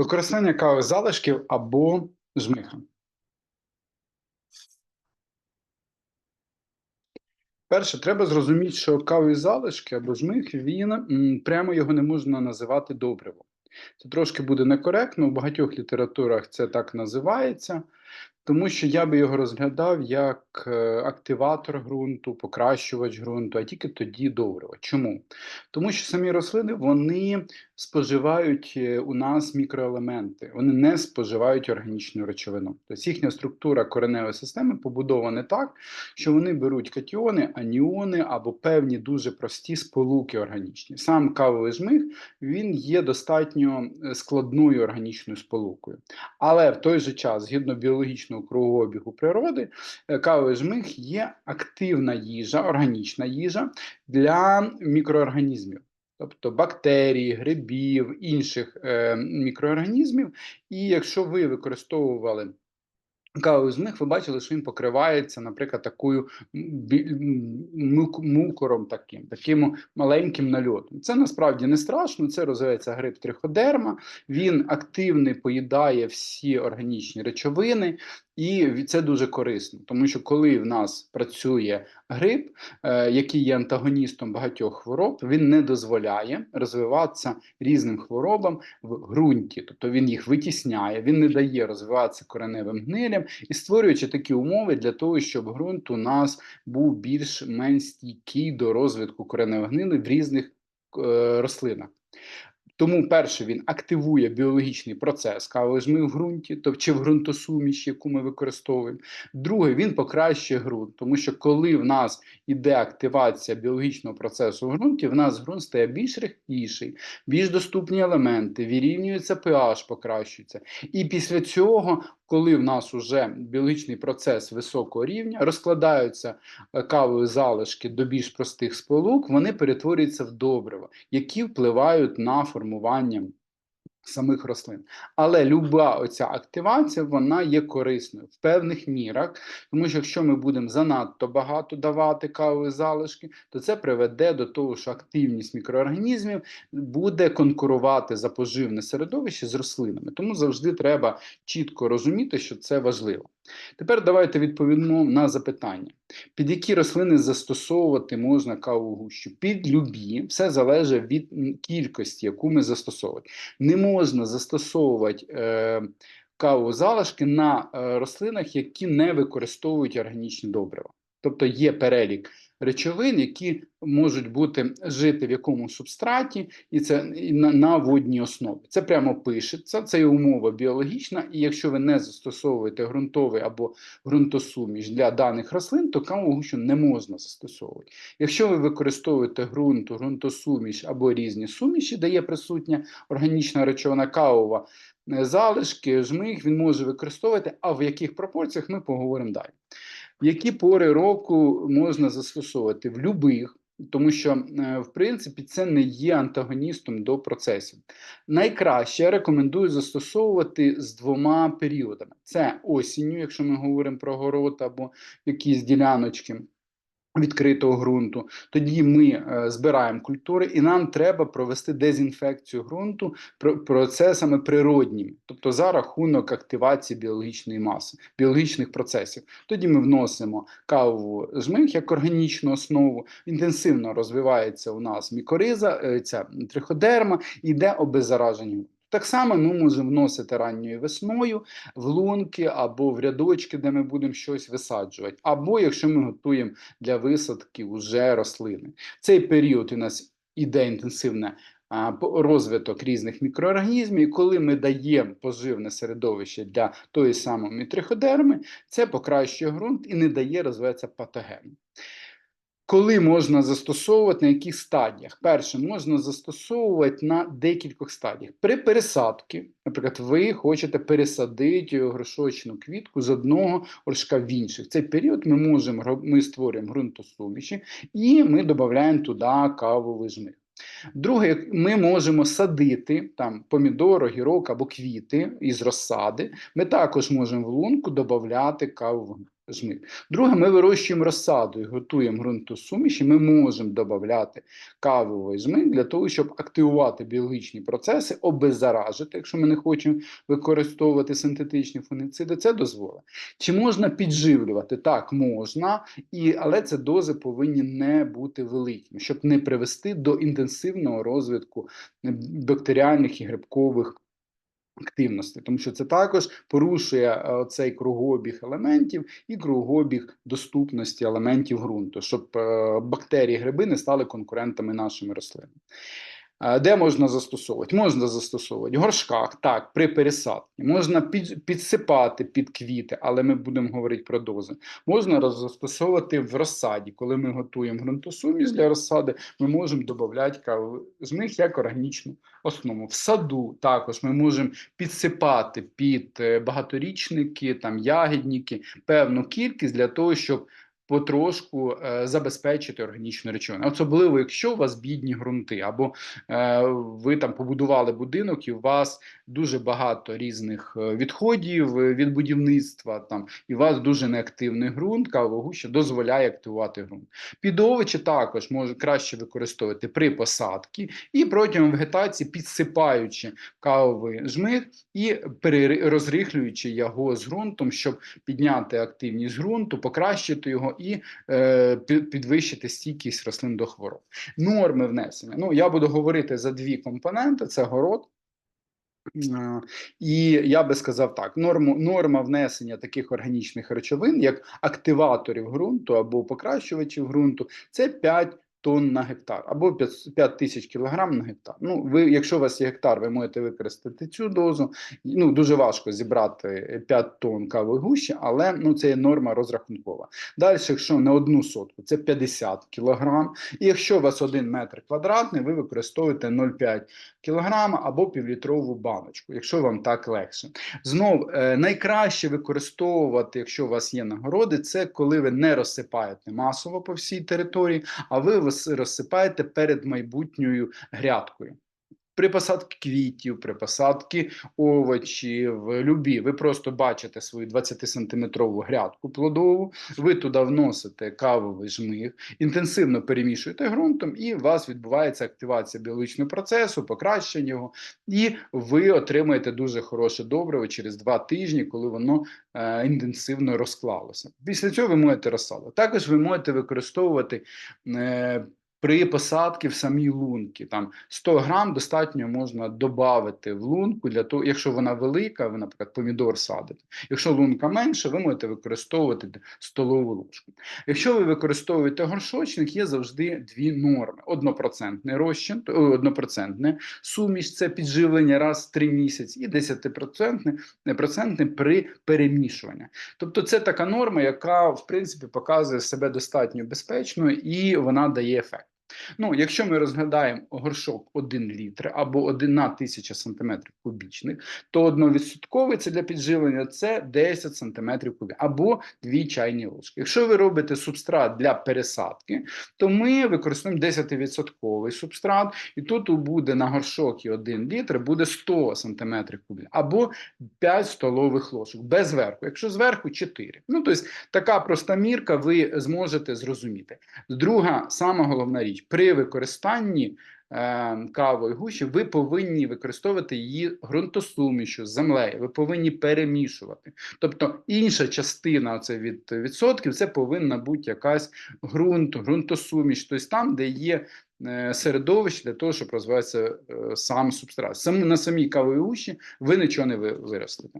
Використання кавових залишків або жмиха. Перше, треба зрозуміти, що кавові залишки або жмих, він прямо його не можна називати добривом. Це трошки буде некоректно, в багатьох літературах це так називається, тому що я би його розглядав як е, активатор ґрунту, покращувач ґрунту, а тільки тоді добриво. Чому? Тому що самі рослини вони споживають е, у нас мікроелементи, вони не споживають органічну речовину. Тобто їхня структура кореневої системи побудована так, що вони беруть катіони, аніони або певні дуже прості сполуки органічні. Сам кавовий жмих він є достатньо е, складною органічною сполукою. Але в той же час, згідно біологічного кругообігу природи, е, кавовий жмих є активна їжа, органічна їжа для мікроорганізмів. Тобто бактерій, грибів, інших е, мікроорганізмів. І якщо ви використовували кавовий змих, ви бачили, що він покривається, наприклад, такою мукором таким, таким маленьким нальотом. Це насправді не страшно, це розвивається гриб триходерма, він активно поїдає всі органічні речовини, і це дуже корисно, тому що коли в нас працює гриб, е, який є антагоністом багатьох хвороб, він не дозволяє розвиватися різним хворобам в ґрунті, тобто він їх витісняє, він не дає розвиватися кореневим гнилям і створюючи такі умови для того, щоб ґрунт у нас був більш-менш стійкий до розвитку кореневих гнили в різних е, рослинах. Тому, перше, він активує біологічний процес жмих в ґрунті, тобто чи в ґрунтосуміші, яку ми використовуємо. Друге, він покращує ґрунт, тому що коли в нас іде активація біологічного процесу в ґрунті, в нас ґрунт стає більш рихтіший, більш доступні елементи, вирівнюється pH, покращується. І після цього, коли в нас уже біологічний процес високого рівня, розкладаються е, кавові залишки до більш простих сполук, вони перетворюються в добрива, які впливають на формування самих рослин. Але люба оця активація вона є корисною в певних мірах, тому що якщо ми будемо занадто багато давати кавові залишки, то це приведе до того, що активність мікроорганізмів буде конкурувати за поживне середовище з рослинами. Тому завжди треба чітко розуміти, що це важливо. Тепер давайте відповімо на запитання. Під які рослини застосовувати можна каву гущу? Під любі, все залежить від кількості, яку ми застосовуємо. Не можна застосовувати е, каву залишки на е, рослинах, які не використовують органічні добрива. Тобто є перелік речовин, які можуть бути жити в якому субстраті, і це на, водній основі. Це прямо пишеться, це є умова біологічна, і якщо ви не застосовуєте ґрунтовий або ґрунтосуміш для даних рослин, то каву гущу не можна застосовувати. Якщо ви використовуєте ґрунту, ґрунтосуміш або різні суміші, де є присутня органічна речовина кавова, е, залишки, жмих він може використовувати, а в яких пропорціях ми поговоримо далі. Які пори року можна застосовувати? В любих, тому що, е, в принципі, це не є антагоністом до процесів. Найкраще я рекомендую застосовувати з двома періодами: це осінню, якщо ми говоримо про город або якісь діляночки. Відкритого ґрунту, тоді ми е, збираємо культури, і нам треба провести дезінфекцію ґрунту про- процесами природніми, тобто за рахунок активації біологічної маси, біологічних процесів. Тоді ми вносимо кавову жмих як органічну основу. Інтенсивно розвивається у нас мікориза, е, ця триходерма, і йде обеззараження. Так само ми можемо вносити ранньою весною в лунки або в рядочки, де ми будемо щось висаджувати, або якщо ми готуємо для висадки уже рослини. В цей період у нас іде інтенсивне розвиток різних мікроорганізмів, і коли ми даємо поживне середовище для тої самої триходерми, це покращує ґрунт і не дає розвиватися патогену. Коли можна застосовувати, на яких стадіях? Перше, можна застосовувати на декількох стадіях. При пересадці, наприклад, ви хочете пересадити грошочну квітку з одного горшка в інший. В цей період ми можемо ми створюємо ґрунтосуміші і ми додаємо туди кавовий жмих. Друге, ми можемо садити там помідор, огірок або квіти із розсади. Ми також можемо в лунку додати каву. Жмих. Друге, ми вирощуємо розсаду і готуємо ґрунтосуміші. Ми можемо додати кавовий жмих для того, щоб активувати біологічні процеси, обеззаражити, якщо ми не хочемо використовувати синтетичні фунгіциди, це дозволить. Чи можна підживлювати? Так, можна, і, але це дози повинні не бути великими, щоб не привести до інтенсивного розвитку бактеріальних і грибкових активності, тому що це також порушує е, цей кругообіг елементів і кругообіг доступності елементів ґрунту, щоб е, бактерії, гриби не стали конкурентами нашими рослинами. Де можна застосовувати? Можна застосовувати в горшках, так, при пересадці. Можна під, підсипати під квіти, але ми будемо говорити про дози. Можна застосовувати в розсаді. Коли ми готуємо ґрунтосуміш для розсади, ми можемо додати з них як органічну основу. В саду також ми можемо підсипати під е, багаторічники, там ягідники певну кількість для того, щоб потрошку е, забезпечити органічну речовину. Особливо, якщо у вас бідні ґрунти, або е, ви там побудували будинок, і у вас дуже багато різних е, відходів від будівництва, там і у вас дуже неактивний ґрунт, кавову, що дозволяє активувати ґрунт. Під овочі також може краще використовувати при посадці і протягом вегетації підсипаючи кавовий жмих і розрихлюючи його з ґрунтом, щоб підняти активність ґрунту, покращити його і е, підвищити стійкість рослин до хвороб. Норми внесення. Ну я буду говорити за дві компоненти: це город. Е, І я би сказав так: норму, норма внесення таких органічних речовин, як активаторів ґрунту або покращувачів ґрунту, це 5 тонн на гектар або 5, 5 тисяч кілограм на гектар. Ну, ви, якщо у вас є гектар, ви можете використати цю дозу. Ну, дуже важко зібрати 5 тонн кавової гущі, але ну, це є норма розрахункова. Далі, якщо на одну сотку, це 50 кілограм. І якщо у вас 1 метр квадратний, ви використовуєте 0,5 кілограма або півлітрову баночку, якщо вам так легше. Знов е, найкраще використовувати, якщо у вас є нагороди, це коли ви не розсипаєте масово по всій території, а ви розсипаєте перед майбутньою грядкою. При посадці квітів, при посадці овочів, любі, ви просто бачите свою 20-сантиметрову грядку плодову, ви туди вносите кавовий жмих, інтенсивно перемішуєте ґрунтом, і у вас відбувається активація біологічного процесу, покращення його, і ви отримаєте дуже хороше добриво через два тижні, коли воно е, інтенсивно розклалося. Після цього ви можете розсаду. Також ви можете використовувати. Е, при посадці в самій лунки там 100 грам достатньо можна додати в лунку для того, якщо вона велика, ви, наприклад, помідор садите. Якщо лунка менша, ви можете використовувати столову ложку. Якщо ви використовуєте горшочник, є завжди дві норми: однопроцентний розчин, о, однопроцентне суміш це підживлення раз в три місяці, і 10% процентне при перемішуванні. Тобто, це така норма, яка в принципі показує себе достатньо безпечно і вона дає ефект. Ну, якщо ми розглядаємо горшок 1 літр або 1 на 1000 сантиметрів кубічних, то одновідсотковий це для підживлення це 10 сантиметрів кубічних або 2 чайні ложки. Якщо ви робите субстрат для пересадки, то ми використовуємо 10% субстрат, і тут буде на горшок і 1 літр буде 100 сантиметрів кубічних або 5 столових ложок без верху. Якщо зверху 4. Ну, тобто така проста мірка, ви зможете зрозуміти. Друга, сама головна річ, при використанні е, кавової гущі ви повинні використовувати її ґрунтосумішу з землею, ви повинні перемішувати. Тобто інша частина оце від відсотків це повинна бути якась ґрунт, ґрунтосуміш, тобто там, де є е, середовище для того, щоб розвиватися е, сам субстрат. Сам, на самій кавовій гущі ви нічого не ви- виростете.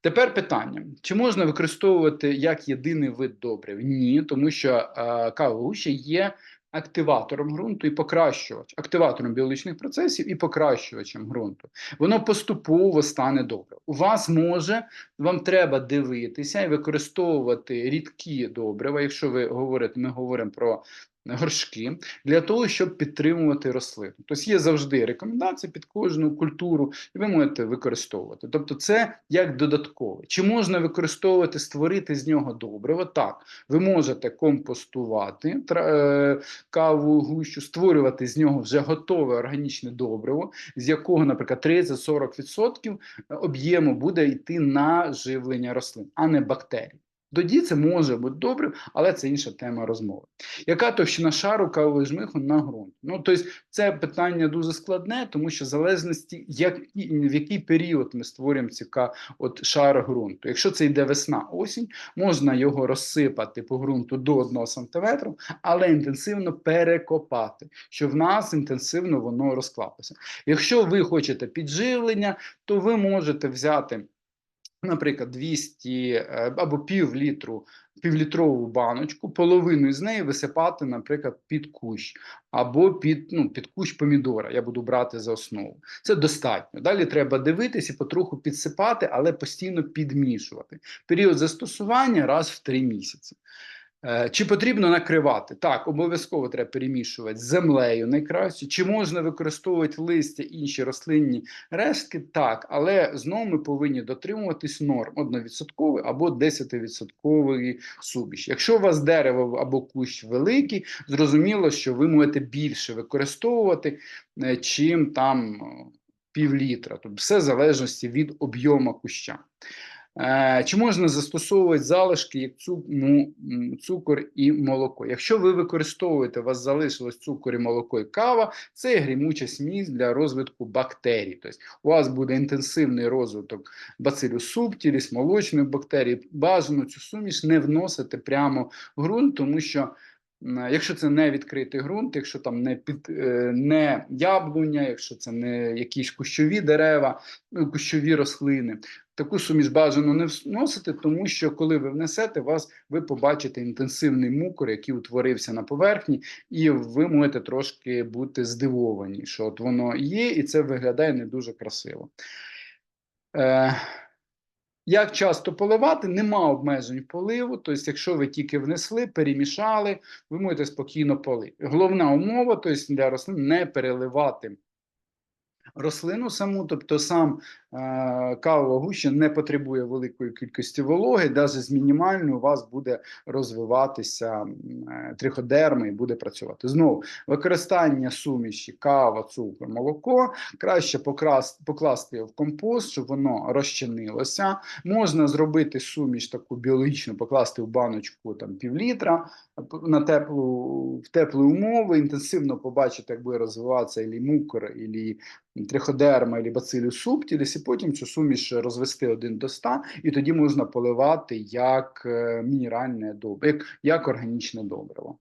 Тепер питання: чи можна використовувати як єдиний вид добрив? Ні, тому що е, кава гуща є активатором ґрунту і покращувач, активатором біологічних процесів і покращувачем ґрунту. Воно поступово стане добре. У вас може, вам треба дивитися і використовувати рідкі добрива, якщо ви говорите, ми говоримо про горшки для того, щоб підтримувати рослину. Тобто є завжди рекомендації під кожну культуру, і ви можете використовувати. Тобто, це як додаткове. Чи можна використовувати, створити з нього добриво? Так, ви можете компостувати е, каву гущу, створювати з нього вже готове органічне добриво, з якого, наприклад, 30-40% об'єму буде йти на живлення рослин, а не бактерій. Тоді це може бути добре, але це інша тема розмови. Яка товщина шару кавового жмиху на ґрунт? Ну, тобто, це питання дуже складне, тому що в залежності, як, в який період ми створюємо ці от шар ґрунту. Якщо це йде весна, осінь, можна його розсипати по ґрунту до 1 см, але інтенсивно перекопати, щоб в нас інтенсивно воно розклалося. Якщо ви хочете підживлення, то ви можете взяти наприклад, 200 е, або пів літру, півлітрову баночку, половину з неї висипати, наприклад, під кущ або під, ну, під кущ помідора. Я буду брати за основу. Це достатньо. Далі треба дивитися і потроху підсипати, але постійно підмішувати. Період застосування раз в три місяці. Е, Чи потрібно накривати? Так, обов'язково треба перемішувати з землею найкраще. Чи можна використовувати листя інші рослинні рештки? Так, але знову ми повинні дотримуватись норм 1% або 10% суміші. Якщо у вас дерево або кущ великий, зрозуміло, що ви можете більше використовувати, е, чим там е, пів літра. Тобто все в залежності від об'єму куща. Е, Чи можна застосовувати залишки як м, цукор і молоко? Якщо ви використовуєте, у вас залишилось цукор і молоко і кава, це грімуча смісь для розвитку бактерій. Тобто у вас буде інтенсивний розвиток бацилюс субтіліс, молочних бактерій. Бажано цю суміш не вносити прямо в ґрунт, тому що Якщо це не відкритий ґрунт, якщо там не під е, не яблуня, якщо це не якісь кущові дерева, ну, кущові рослини, таку суміш бажано не вносити, тому що коли ви внесете, вас ви побачите інтенсивний мукор, який утворився на поверхні, і ви можете трошки бути здивовані, що от воно є, і це виглядає не дуже красиво. Е, як часто поливати? Нема обмежень поливу. Тобто, якщо ви тільки внесли, перемішали, ви можете спокійно полити. Головна умова, тобто для рослин не переливати рослину саму, тобто сам е, кавова гуща не потребує великої кількості вологи, навіть з мінімальною у вас буде розвиватися е, триходерма і буде працювати. Знову використання суміші кава, цукор, молоко краще покрас- покласти його в компост, щоб воно розчинилося. Можна зробити суміш таку біологічну, покласти в баночку там півлітра на теплу в теплі умови, інтенсивно побачити, як буде розвиватися ілі мукор, ілі триходерма, або бацилюс субтіліс, і потім цю суміш розвести один до 100, і тоді можна поливати як е, мінеральне добриво, як, як органічне добриво.